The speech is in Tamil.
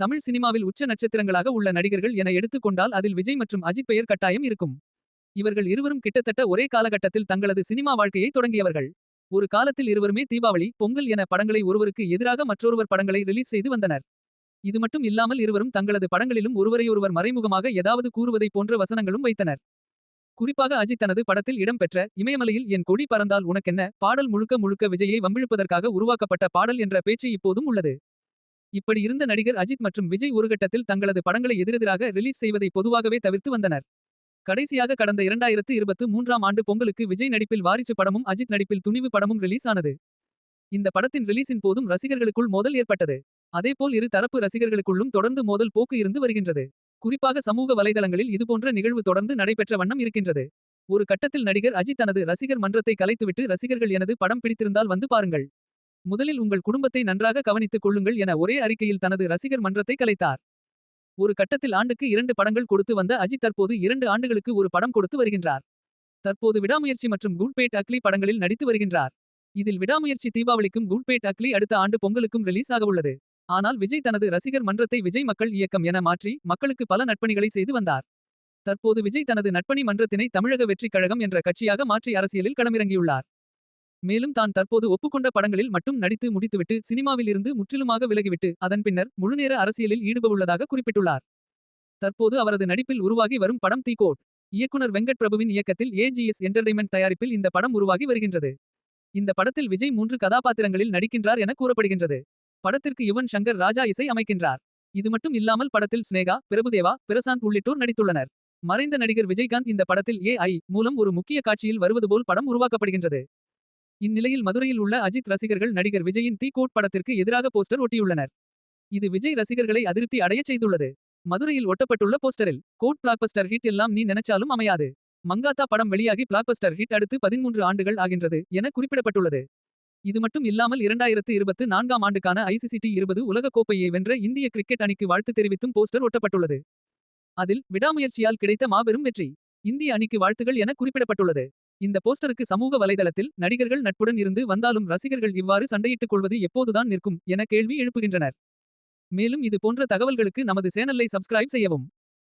தமிழ் சினிமாவில் உச்ச நட்சத்திரங்களாக உள்ள நடிகர்கள் என எடுத்துக்கொண்டால் அதில் விஜய் மற்றும் அஜித் பெயர் கட்டாயம் இருக்கும். இவர்கள் இருவரும் கிட்டத்தட்ட ஒரே காலகட்டத்தில் தங்களது சினிமா வாழ்க்கையை தொடங்கியவர்கள். ஒரு காலத்தில் இருவருமே தீபாவளி, பொங்கல் என படங்களை ஒருவருக்கு எதிராக மற்றொருவர் படங்களை ரிலீஸ் செய்து வந்தனர். இது மட்டும் இல்லாமல் இருவரும் தங்களது படங்களிலும் ஒருவரையொருவர் மறைமுகமாக ஏதாவது கூறுவதைப் போன்ற வசனங்களும் வைத்தனர். குறிப்பாக அஜித் தனது படத்தில் இடம்பெற்ற இமயமலையில் என் கொடி பறந்தால் உனக்கென்ன பாடல் முழுக்க முழுக்க விஜயை வம்பிழுப்பதற்காக உருவாக்கப்பட்ட பாடல் என்ற பேச்சு இப்போதும் உள்ளது. இப்படி இருந்த நடிகர் அஜித் மற்றும் விஜய் ஒரு கட்டத்தில் தங்களது படங்களை எதிரெதிராக ரிலீஸ் செய்வதை பொதுவாகவே தவிர்த்து வந்தனர். கடைசியாக கடந்த இரண்டாயிரத்து இருபத்து மூன்றாம் ஆண்டு பொங்கலுக்கு விஜய் நடிப்பில் வாரிசு படமும் அஜித் நடிப்பில் துணிவு படமும் ரிலீஸ் ஆனது. இந்த படத்தின் ரிலீஸின் போதும் ரசிகர்களுக்குள் மோதல் ஏற்பட்டது. அதேபோல் இரு தரப்பு ரசிகர்களுக்குள்ளும் தொடர்ந்து மோதல் போக்கு இருந்து வருகின்றது. குறிப்பாக சமூக வலைதளங்களில் இதுபோன்ற நிகழ்வு தொடர்ந்து நடைபெற்ற வண்ணம் இருக்கின்றது. ஒரு கட்டத்தில் நடிகர் அஜித் தனது ரசிகர் மன்றத்தை கலைத்துவிட்டு ரசிகர்கள் எனது படம் பிடித்திருந்தால் வந்து பாருங்கள். முதலில் உங்கள் குடும்பத்தை நன்றாக கவனித்துக் கொள்ளுங்கள் என ஒரே அறிக்கையில் தனது ரசிகர் மன்றத்தை கலைத்தார். ஒரு கட்டத்தில் ஆண்டுக்கு இரண்டு படங்கள் கொடுத்து வந்த அஜித் தற்போது இரண்டு ஆண்டுகளுக்கு ஒரு படம் கொடுத்து வருகின்றார். தற்போது விடாமுயற்சி மற்றும் குட்பேட் அக்லி படங்களில் நடித்து வருகின்றார். இதில் விடாமுயற்சி தீபாவளிக்கும் குட்பேட் அக்லி அடுத்த ஆண்டு பொங்கலுக்கும் ரிலீஸ் ஆகவுள்ளது. ஆனால் விஜய் தனது ரசிகர் மன்றத்தை விஜய் மக்கள் இயக்கம் என மாற்றி மக்களுக்கு பல நட்பணிகளை செய்து வந்தார். தற்போது விஜய் தனது நட்பணி மன்றத்தினை தமிழக வெற்றிக் கழகம் என்ற கட்சியாக மாற்றி அரசியலில் களமிறங்கியுள்ளார். மேலும் தான் தற்போது ஒப்புக்கொண்ட படங்களில் மட்டும் நடித்து முடித்துவிட்டு சினிமாவில் இருந்து முற்றிலுமாக விலகிவிட்டு அதன் பின்னர் முழுநேர அரசியலில் ஈடுபவுள்ளதாக குறிப்பிட்டுள்ளார். தற்போது அவரது நடிப்பில் உருவாகி வரும் படம் தி கோட். இயக்குனர் வெங்கட் பிரபுவின் இயக்கத்தில் ஏஜிஎஸ் என்டர்டைன்மெண்ட் தயாரிப்பில் இந்த படம் உருவாகி வருகின்றது. இந்த படத்தில் விஜய் மூன்று கதாபாத்திரங்களில் நடிக்கின்றார் என கூறப்படுகின்றது. படத்திற்கு யுவன் சங்கர் ராஜா இசை அமைக்கின்றார். இது மட்டும் இல்லாமல் படத்தில் ஸ்னேகா பிரபுதேவா பிரசாந்த் உள்ளிட்டோர் நடித்துள்ளனர். மறைந்த நடிகர் விஜயகாந்த் இந்த படத்தில் ஏஐ மூலம் ஒரு முக்கிய காட்சியில் வருவது போல் படம் உருவாக்கப்படுகின்றது. இந்நிலையில் மதுரையில் உள்ள அஜித் ரசிகர்கள் நடிகர் விஜயின் தி கோட் படத்திற்கு எதிராக போஸ்டர் ஒட்டியுள்ளனர். இது விஜய் ரசிகர்களை அதிருப்தி அடையச் செய்துள்ளது. மதுரையில் ஒட்டப்பட்டுள்ள போஸ்டரில் கோட் பிளாக்பஸ்டர் ஹிட் எல்லாம் நீ நினைச்சாலும் அமையாது. மங்காத்தா படம் வெளியாகி பிளாக்பஸ்டர் ஹிட் அடுத்து பதின்மூன்று ஆண்டுகள் ஆகின்றது என குறிப்பிடப்பட்டுள்ளது. இது மட்டும் இல்லாமல் இரண்டாயிரத்து இருபத்து நான்காம் ஆண்டுக்கான ஐசிசிடி இருபது உலகக் கோப்பையை வென்ற இந்திய கிரிக்கெட் அணிக்கு வாழ்த்து தெரிவித்தும் போஸ்டர் ஒட்டப்பட்டுள்ளது. அதில் விடாமுயற்சியால் கிடைத்த மாபெரும் வெற்றி. இந்திய அணிக்கு வாழ்த்துகள் என குறிப்பிடப்பட்டுள்ளது. இந்த போஸ்டருக்கு சமூக வலைதளத்தில் நடிகர்கள் நட்புடன் இருந்து வந்தாலும் ரசிகர்கள் இவ்வாறு சண்டையிட்டுக் கொள்வது எப்போதுதான் நிற்கும் என கேள்வி எழுப்புகின்றனர். மேலும் இது போன்ற தகவல்களுக்கு நமது சேனலை சப்ஸ்கிரைப் செய்யவும்.